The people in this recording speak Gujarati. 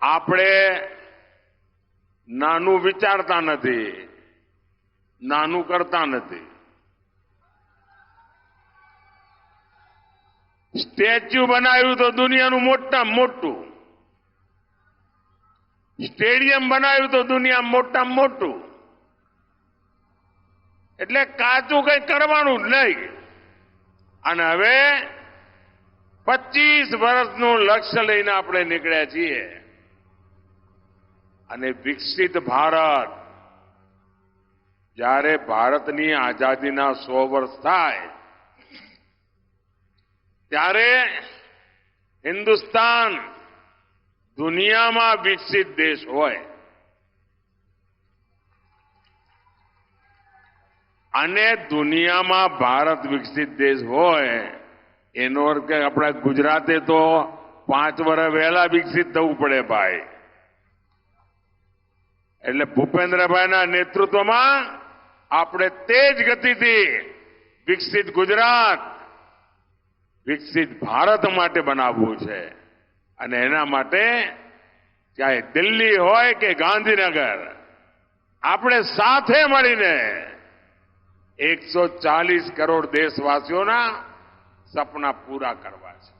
આપણે નાનું વિચારતા નથી, નાનું કરતા નથી. સ્ટેચ્યુ બનાવ્યું તો દુનિયાનું મોટામાં મોટું. સ્ટેડિયમ બનાવ્યું તો દુનિયામાં મોટામાં મોટું. એટલે કાચું કંઈ કરવાનું જ નહીં. અને હવે પચીસ વર્ષનું લક્ષ્ય લઈને આપણે નીકળ્યા છીએ. અને વિકસિત ભારત. જ્યારે ભારતની આઝાદીના સો વર્ષ થાય, ત્યારે હિન્દુસ્તાન દુનિયામાં વિકસિત દેશ હોય. અને દુનિયામાં ભારત વિકસિત દેશ હોય, એનો અર્થ કે આપણા ગુજરાતે તો પાંચ વર્ષ વહેલા વિકસિત થવું પડે ભાઈ. એટલે ભૂપેન્દ્રભાઈના નેતૃત્વમાં આપણે તેજ ગતિથી વિકસિત ગુજરાત, વિકસિત ભારત માટે બનાવવું છે. અને એના માટે ચાહે દિલ્હી હોય કે ગાંધીનગર, આપણે સાથે મળીને એકસો ચાલીસ કરોડ દેશવાસીઓના સપના પૂરા કરવા છે.